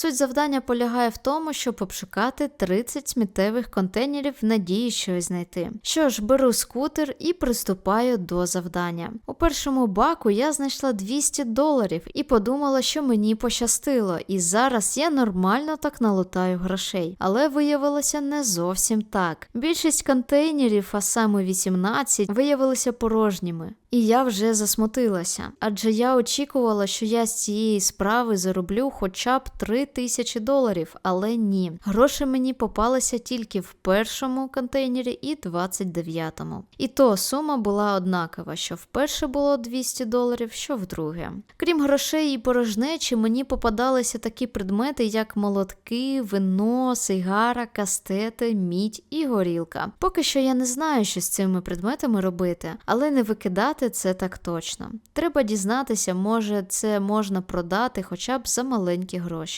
Суть завдання полягає в тому, щоб обшукати 30 сміттєвих контейнерів в надії щось знайти. Що ж, беру скутер і приступаю до завдання. У першому баку я знайшла 200 доларів і подумала, що мені пощастило, і зараз я нормально так налутаю грошей. Але виявилося не зовсім так. Більшість контейнерів, а саме 18, виявилися порожніми. І я вже засмутилася, адже я очікувала, що я з цієї справи зароблю хоча б 3 тисячі доларів, але ні. Гроші мені попалися тільки в першому контейнері і 29-му. І то сума була однакова, що вперше було 200 доларів, що вдруге. Крім грошей і порожнечі, мені попадалися такі предмети, як молотки, вино, сигара, кастети, мідь і горілка. Поки що я не знаю, що з цими предметами робити, але не викидати це так точно. Треба дізнатися, може це можна продати хоча б за маленькі гроші.